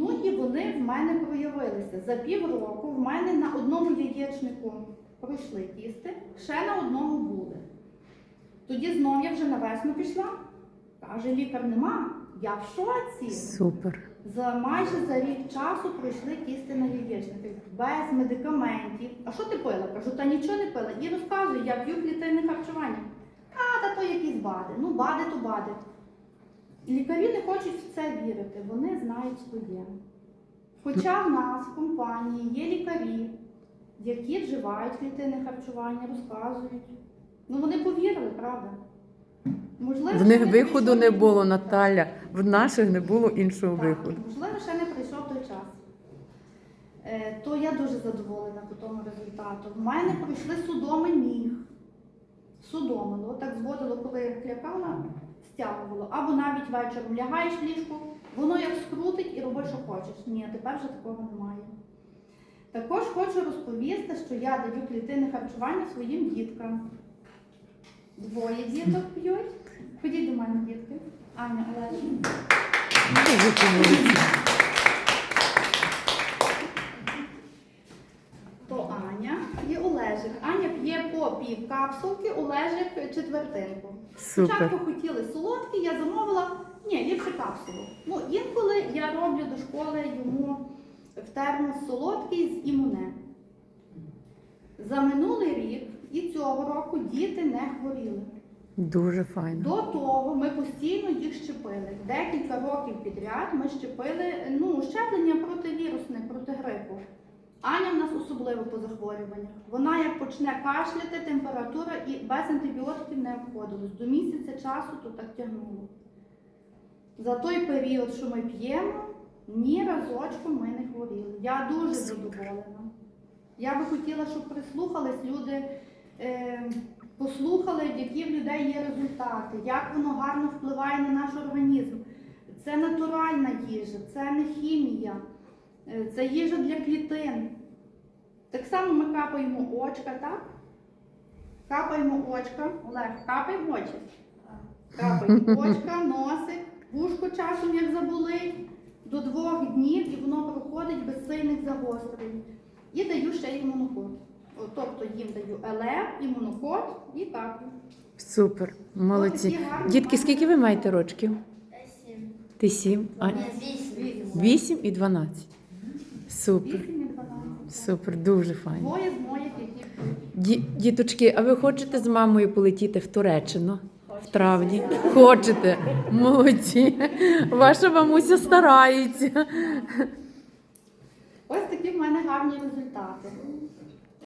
Ну і вони в мене проявилися. За півроку в мене на одному яєчнику пройшли кісти, ще на одному були. Тоді знов я вже на весну пішла. Каже, лікар нема. Я в шоці. Супер. За майже за рік часу пройшли кісти на яєчниках без медикаментів. А що ти пила? Кажу, та нічого не пила. І розказую, я п'ю клітинне харчування. А, та то якісь бади. Ну, бади то бади. Лікарі не хочуть в це вірити, вони знають своє. Хоча в нас в компанії є лікарі, які вживають клітинне харчування, розказують. Ну вони повірили, правда? Можливо, В ще них не виходу прийшов не було. Наталя. В наших не було іншого Так, виходу. Можливо, ще не прийшов той час. Е, то я дуже задоволена по тому результату. В мене пройшли судоми ніг. Судомило, так зводило, коли я клякала, стягувало. Або навіть вечором лягаєш в ліжку, воно як скрутить і роби, що хочеш. Ні, тепер вже такого немає. Також хочу розповісти, що я даю клітини харчування своїм діткам. Двоє діток п'ють. Ходіть до мене, дітки. Аня, Олег. Дуже помилиться. То Аня і Олежик. Аня п'є по пів капсулки, Олежик четвертинку. Супер. Спочатку хотіли солодкі, я замовила, ні, ліпше капсулу. Ну, інколи я роблю до школи йому в термос солодкий з імуне. За минулий рік і цього року діти не хворіли. Дуже файно. До того ми постійно їх щепили. Декілька років підряд ми щепили ну, щеплення противірусне, проти грипу. Аня в нас особливо по захворюваннях. Вона як почне кашляти, температура і без антибіотиків не обходилось. До місяця часу то так тягнуло. За той період, що ми п'ємо, ні разочку ми не хворіли. Я дуже задоволена. Я би хотіла, щоб прислухались люди, е, послухали, які в людей є результати, як воно гарно впливає на наш організм. Це натуральна їжа, це не хімія, це їжа для клітин. Так само ми капаємо очка, так? Капаємо очка. Олег, капай в очі. Капаємо очка, носик, вушко часом як заболить, до двох днів і воно проходить без сильних загострень. І даю ще й монокот. Тобто їм даю еле, імунокод і каплю. Супер. Молодці. Дітки, скільки ви маєте рочків? Сім. Ти сім? А... Вісім. Вісім і дванадцять. Супер. Супер, дуже файно. Двоє з моїх, які Ді- Діточки, а ви хочете з мамою полетіти в Туреччину? В травні? Хочете? Молодці. Ваша мамуся старається. Ось такі в мене гарні результати.